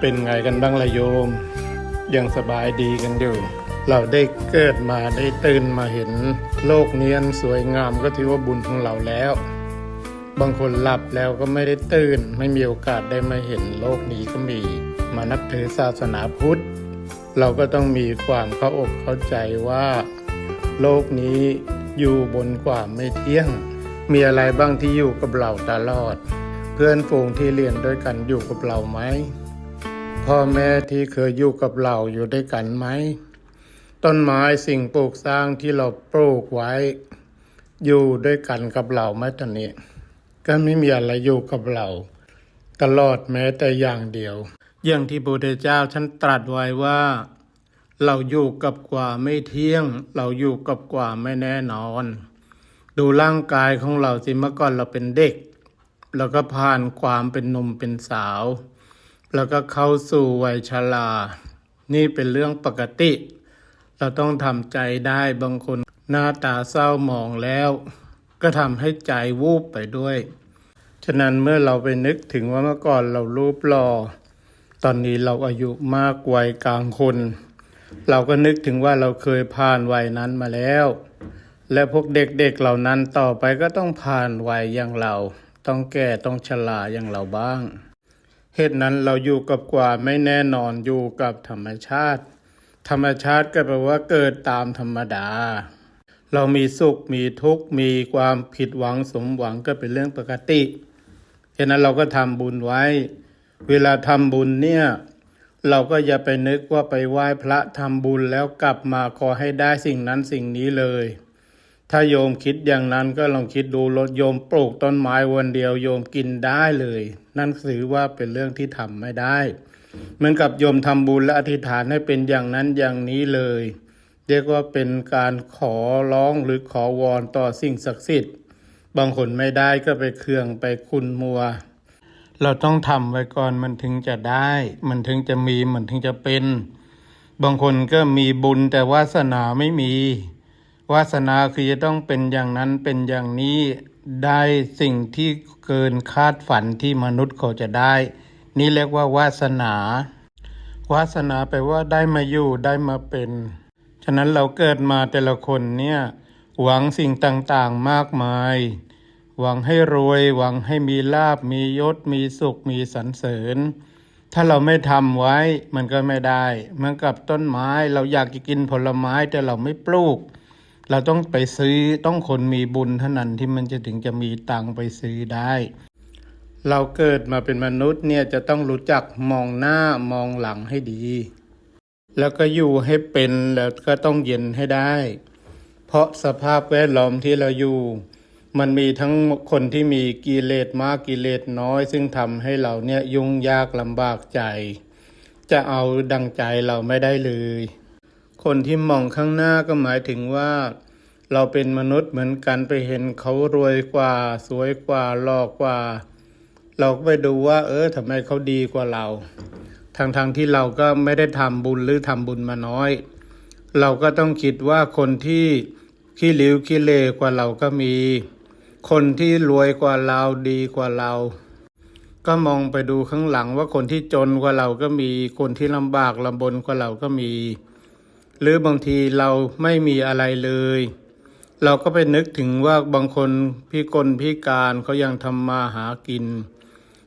เป็นไงกันบ้างละโยม ยังสบายดีกันอยู่ เราได้เกิดมาได้ตื่นมาเห็น โลกเนี้ยนสวยงามก็ถือว่าบุญของเราแล้ว บางคนหลับแล้วก็ไม่ได้ตื่น ไม่มีโอกาสได้มาเห็นโลกนี้ก็มี มานับถือศาสนาพุทธ เราก็ต้องมีความเข้าอกเข้าใจว่า โลกนี้อยู่บนความไม่เที่ยง มีอะไรบ้างที่อยู่กับเราตลอด เพื่อนฝูงที่เรียนด้วยกันอยู่กับเราไหม พ่อแม่ที่เคยอยู่กับเราอยู่ด้วยกันไหม ต้นไม้สิ่งปลูกสร้างที่เราปลูกไว้ อยู่ด้วยกันกับเราไหมตอนนี้ ก็ไม่มีอะไรอยู่กับเรา ตลอดแม้แต่อย่างเดียว อย่างที่พระพุทธเจ้าท่านตรัสไว้ว่า เราอยู่กับควาไม่เที่ยง เราอยู่กับควาไม่แน่นอน ดูร่างกายของเราสิเมื่อก่อนเราเป็นเด็ก แล้วก็ผ่านความเป็นหนุ่มเป็นสาว แล้วก็เข้าสู่วัยชรา นี่เป็นเรื่องปกติ เราต้องทำใจได้บางคนหน้าตาเศร้าหมองแล้ว ก็ทำให้ใจวูบไปด้วย ฉะนั้นเมื่อเราไปนึกถึงว่าเมื่อก่อนเรารูปหล่อตอนนี้เราอายุมากวัยกลางคน เราก็นึกถึงว่าเราเคยผ่านวัยนั้นมาแล้ว และพวกเด็กๆเหล่านั้นต่อไปก็ต้องผ่านวัยอย่างเรา ต้องแก่ต้องชราอย่างเราบ้าง เหตุนั้นเราอยู่กับความไม่แน่นอนอยู่กับธรรมชาติ ธรรมชาติก็แปลว่าเกิดตามธรรมดา เรามีสุขมีทุกข์มีความผิดหวังสมหวังก็เป็นเรื่องปกติฉะนั้นเราก็ทำบุญไว้ เวลาทำบุญเนี่ยเราก็อย่าไปนึกว่าไปไหว้พระทำบุญแล้วกลับมาขอให้ได้สิ่งนั้นสิ่งนี้เลย ถ้าโยมคิดอย่างนั้นก็ลองคิดดูรถโยมปลูกต้นไม้วันเดียวโยมกินได้เลย นั่นถือว่าเป็นเรื่องที่ทำไม่ได้ เหมือนกับโยมทำบุญและอธิษฐานให้เป็นอย่างนั้นอย่างนี้เลย เรียกว่าเป็นการขอร้องหรือขอวอนต่อสิ่งศักดิ์สิทธิ์ บางคนไม่ได้ก็ไปเคืองไปคุณมัว เราต้องทำไว้ก่อนมันถึงจะได้ มันถึงจะมีมันถึงจะเป็น บางคนก็มีบุญแต่วาสนาไม่มี วาสนาคือจะต้องเป็นอย่างนั้นเป็นอย่างนี้ได้สิ่งที่เกินคาดฝันที่มนุษย์เขาจะได้ นี่เรียกว่าวาสนา วาสนาแปลว่าได้มาอยู่ได้มาเป็น ฉะนั้นเราเกิดมาแต่ละคนเนี่ยหวังสิ่งต่างๆมากมาย หวังให้รวย หวังให้มีลาบมียศ มีสุขมีสรรเสริญ ถ้าเราไม่ทำไว้มันก็ไม่ได้เหมือนกับต้นไม้เราอยากจะกินผลไม้แต่เราไม่ปลูก เราต้องไปซื้อต้องคนมีบุญเท่านั้นที่มันจะถึงจะมีตังไปซื้อได้ เราเกิดมาเป็นมนุษย์เนี่ยจะต้องรู้จักมองหน้ามองหลังให้ดี แล้วก็อยู่ให้เป็นแล้วก็ต้องเย็นให้ได้ เพราะสภาพแวดล้อมที่เราอยู่มันมีทั้งคนที่มีกิเลสมากกิเลสน้อย ซึ่งทำให้เราเนี่ยยุ่งยากลำบากใจ จะเอาดังใจเราไม่ได้เลย คนที่มองข้างหน้าก็หมายถึงว่า เราเป็นมนุษย์เหมือนกันไปเห็นเขารวยกว่า สวยกว่าหล่อกว่า เราก็ไปดูว่า เออทำไมเขาดีกว่าเราทางทางที่เราก็ไม่ได้ทำบุญหรือทำบุญมาน้อย เราก็ต้องคิดว่าคนที่ขี้ริ้วขี้เลกว่าเราก็มี คนที่รวยกว่าเราดีกว่าเรา ก็มองไปดูข้างหลังว่าคนที่จนกว่าเราก็มี คนที่ลำบากลำบนกว่าเราก็มี หรือบางทีเราไม่มีอะไรเลย เราก็ไปนึกถึงว่าบางคนพิกลพิการเขายังทำมาหากิน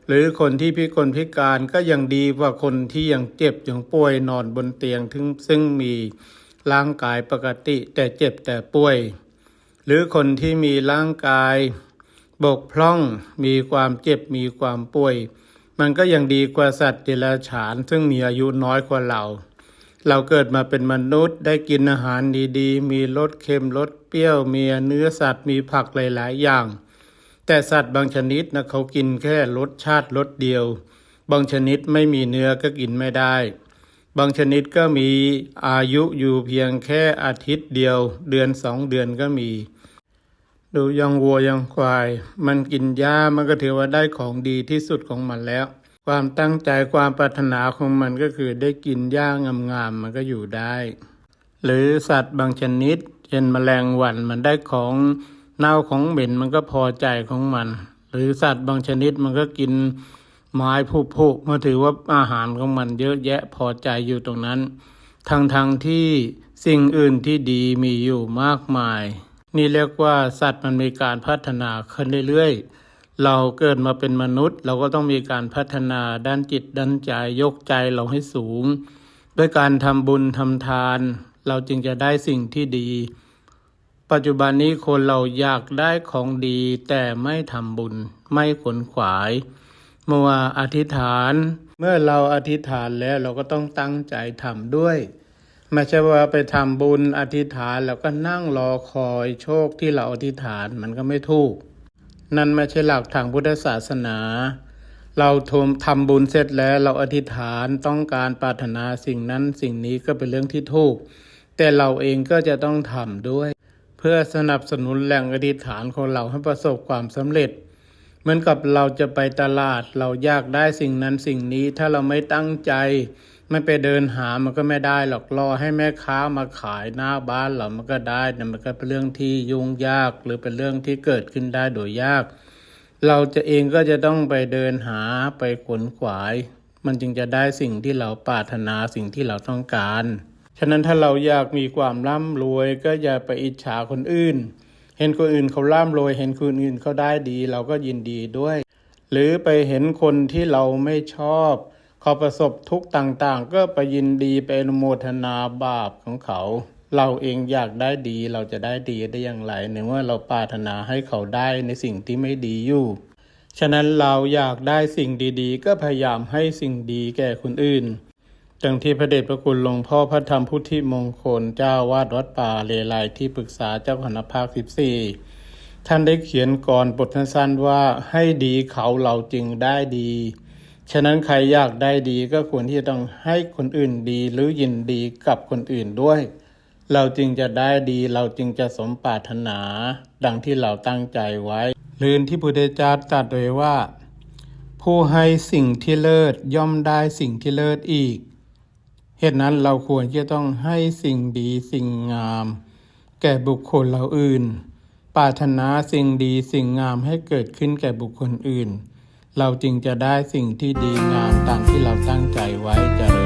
หรือคนที่พิกลพิการก็ยังดีกว่าคนที่ยังเจ็บยังป่วยนอนบนเตียงถึงซึ่งมีร่างกายปกติแต่เจ็บแต่ป่วย หรือคนที่มีร่างกายบกพร่องมีความเจ็บมีความป่วย มันก็ยังดีกว่าสัตว์เดรัจฉาน ซึ่งมีอายุน้อยกว่าเรา เราเกิดมาเป็นมนุษย์ได้กินอาหารดีๆ มีรสเค็มรสเปรี้ยวมีเนื้อสัตว์มีผักหลายๆ อย่าง แต่สัตว์บางชนิดนะเขากินแค่รสชาติรสเดียว บางชนิดไม่มีเนื้อก็กินไม่ได้ บางชนิดก็มีอายุอยู่เพียงแค่อาทิตย์เดียว เดือนสองเดือนก็มี ดูยังวัวยังควาย มันกินหญ้ามันก็ถือว่าได้ของดีที่สุดของมันแล้ว ความตั้งใจความปรารถนาของมันก็คือได้กินหญ้างามๆมันก็อยู่ได้ หรือสัตว์บางชนิด เช่นแมลงวันมันได้ของเน่าของเหม็นมันก็พอใจของมัน หรือสัตว์บางชนิดมันก็กินไม้ผุผุมาถือว่าอาหารของมันเยอะแยะพอใจอยู่ตรงนั้นทั้งทั้งๆที่สิ่งอื่นที่ดีมีอยู่มากมาย นี่เรียกว่าสัตว์มันมีการพัฒนาขึ้นเรื่อยๆ เราเกิดมาเป็นมนุษย์ เราก็ต้องมีการพัฒนาด้านจิตด้านใจยกใจเราให้สูง ด้วยการทำบุญทำทาน เราจึงจะได้สิ่งที่ดี ปัจจุบันนี้คนเราอยากได้ของดี แต่ไม่ทำบุญไม่ขนขวายเมื่ออธิษฐาน เมื่อเราอธิษฐานแล้วเราก็ต้องตั้งใจทำด้วยไม่ใช่ว่าไปทำบุญอธิษฐานแล้วก็นั่งรอคอยโชคที่เราอธิษฐานมันก็ไม่ถูก นั่นไม่ใช่หลักทางพุทธศาสนา เราทำทำบุญเสร็จแล้วเราอธิษฐานต้องการปรารถนาสิ่งนั้นสิ่งนี้ก็เป็นเรื่องที่ถูก แต่เราเองก็จะต้องทำด้วย เพื่อสนับสนุนแหล่งอธิษฐานของเราให้ประสบความสำเร็จ เหมือนกับเราจะไปตลาดเราอยากได้สิ่งนั้นสิ่งนี้ถ้าเราไม่ตั้งใจ ไม่ไปเดินหามันก็ไม่ได้หรอกรอให้แม่ค้ามาขายหน้าบ้านเรามันก็ได้แต่มันก็เป็นเรื่องที่ยุ่งยากหรือเป็นเรื่องที่เกิดขึ้นได้โดยยาก เราจะเองก็จะต้องไปเดินหาไปขนขวาย มันจึงจะได้สิ่งที่เราปรารถนาสิ่งที่เราต้องการ ฉะนั้นถ้าเราอยากมีความร่ำรวยก็อย่าไปอิจฉาคนอื่น เห็นคนอื่นเขาร่ำรวย เห็นคนอื่นเขาได้ดี เราก็ยินดีด้วย หรือไปเห็นคนที่เราไม่ชอบ เขาประสบทุกข์ต่างๆ ก็ไปยินดีไปอนุโมทนาบาปของเขา เราเองอยากได้ดีเราจะได้ดีได้อย่างไรในเมื่อเราปรารถนาให้เขาได้ในสิ่งที่ไม่ดีอยู่ ฉะนั้นเราอยากได้สิ่งดีๆ ก็พยายามให้สิ่งดีแก่คนอื่นดังที่พระเดชพระคุณหลวงพ่อพระธรรมพุทธิมงคลเจ้าวาดวัดป่าเลไลที่ปรึกษาเจ้าคณะภาค 14 ท่านได้เขียนก่อนบทสั้นๆว่าให้ดีเขาเราจึงได้ดี ฉะนั้นใครอยากได้ดีก็ควรที่จะต้องให้คนอื่นดีหรือยินดีกับคนอื่นด้วย เราจึงจะได้ดีเราจึงจะสมปรารถนา ดังที่เราตั้งใจไว้ลืนที่พุทธเจ้าตรัสไว้ว่า ผู้ให้สิ่งที่เลิศย่อมได้สิ่งที่เลิศอีก เหตุนั้นเราควรที่จะต้องให้สิ่งดีสิ่งงาม แก่บุคคลเราอื่น ปรารถนาสิ่งดีสิ่งงามให้เกิดขึ้นแก่บุคคลอื่น เราจึงจะได้สิ่งที่ดีงามตามที่เราตั้งใจไว้เจริญ